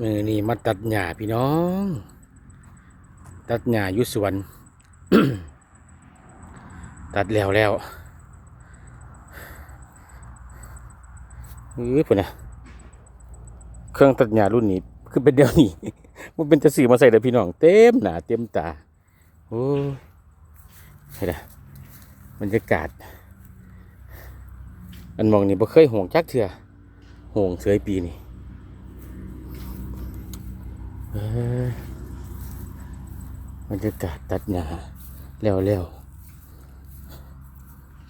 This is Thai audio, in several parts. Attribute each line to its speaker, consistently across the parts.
Speaker 1: มือนี่มาตัดหญ้าพี่น้อง ตัดหญ้ายุสวน ตัดแล้วแล้วเออพุ่นนะเครื่องตัดหญ้ารุ่นนี้ คือเป็นเดียวนี้มันเป็นจะสื่อมาใส่เลยพี่น้อง เต็มหนาเต็มตาโอ้ยเห็นไหมบรรยากาศ อันมองนี่บ่เคยห่วงจักเถื่อห่วงเสยปีนี่ บรรยากาศตัดหญ้าแล้วแล้ว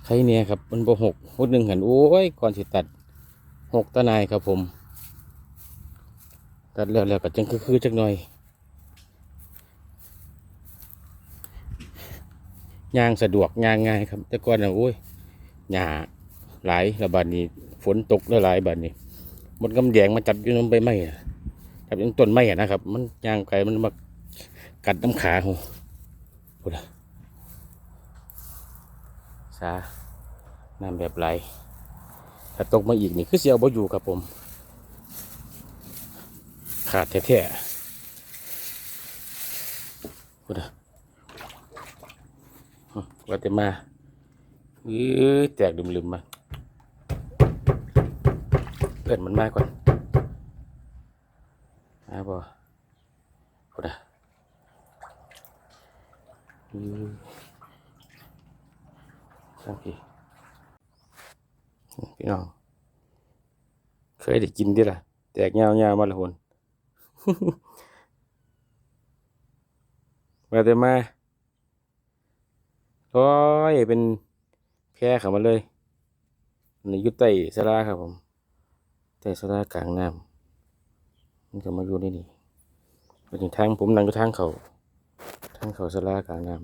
Speaker 1: ใครเนี่ยครับมันบ่หกพุดหนึ่งหันโอ้ยก่อนสิตัดหกตะนายครับผม ตัดแล้วแล้วก็จังคือคือๆจักหน่อยยางสะดวกยางง่ายครับ แต่ก่อนน่ะโอ้ยหญ้าหลายระบาดนี้ฝนตกแล้วหลายบาดนี้มดกำแยงมาจับอยู่น้ำใบไม้ อะจับยู่ต้นไม้อะนะครับ มันย่างไกลมันมากัดน้ำขาหูพูดอะสาน้ำแบบไหลถ้าตกมาอีกนี่คือเสียวบ่อยู่ครับผม ขาดแท้ๆพูดอะว่าแต่มาเอ้ยแตกลืมๆมาเอินมันมากก่อน มาบ่พูดนะอือสังพี่พี่น้องเคยได้กินดิล่ะ แตกเงาเงามาละคนมาแต่มาโอ้ยเป็นแพร่เข้ามาเลยอันยุตใต้สลาครับผมแต่สลากลางน้ำ มันก็มาอยู่ในนี่ไปถึงทางผมนั่งก็ทางเขาทางเขาสลากลางน้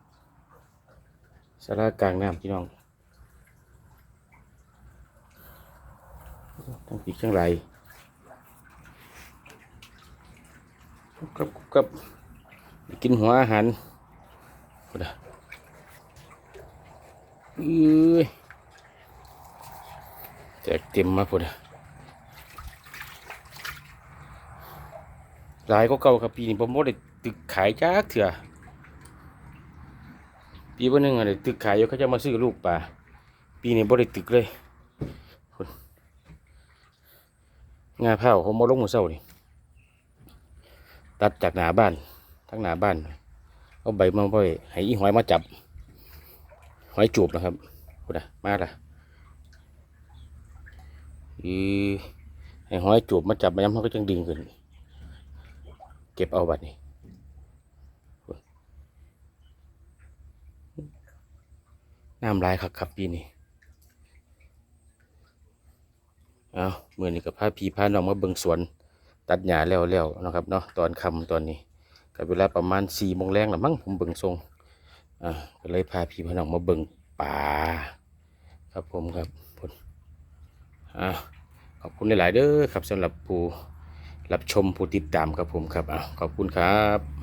Speaker 1: ำสลากลางน้ำพี่น้องทั้งปีกทั้งไหลกับกับกินหัวอาหารพูดอะเอ้ยแจกเต็มมาพุ่นอะ หลายก็เก่าครับปีนี้ผมบ่ได้ตึกขายจักเถื่อปีวันหนึ่งอะไรตึกขายอยู่เขาจะมาซื้อลูกปลาปีนี้บ่ได้ตึกเลยพุ่นงาเผาผมมาลงมือเศร้านี่ตัดจากหนาบ้านทั้งหนาบ้านเอาใบมาไว้ให้อีหอยมาจับ หอยจูบนะครับพุ่นะมาละอีให้หอยจูบมาจับมาย้ำเขาก็จังดึงขึ้น เก็บเอาบัดนี้น้ำลายคักครับปีนี้เอาเมื่อนี้กับพาพี่พาน้องมาเบิ่งสวน ตัดหญ้าแล้วแล้วๆนะครับเนาะตอนค่ำตอนนี้กับเวลาประมาณสี่โมงแรงละมั้งผมเบิ่งทรงอ่าก็เลยพาพี่พาน้องมาเบิ่งป่าครับผมครับพุ่นอ่าขอบคุณหลาย ๆ เด้อครับสำหรับผู้ รับชมผู้ติดตามครับผมครับอขอบคุณครับ